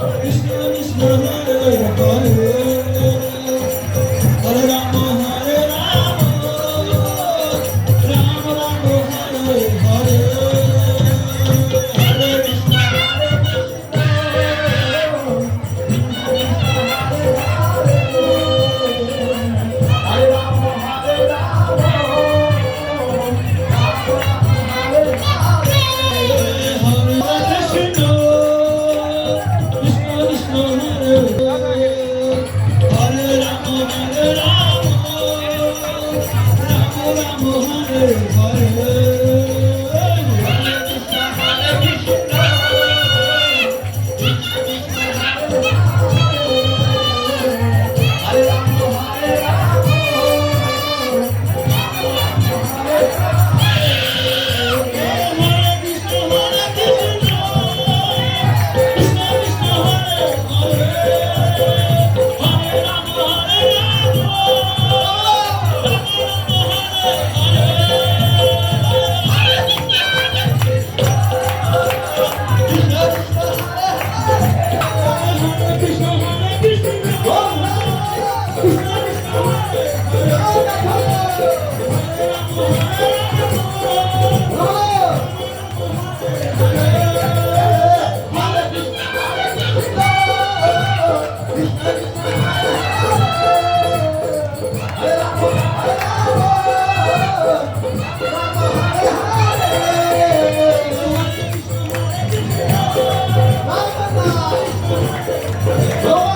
Krishna Ram a Hare. Oh!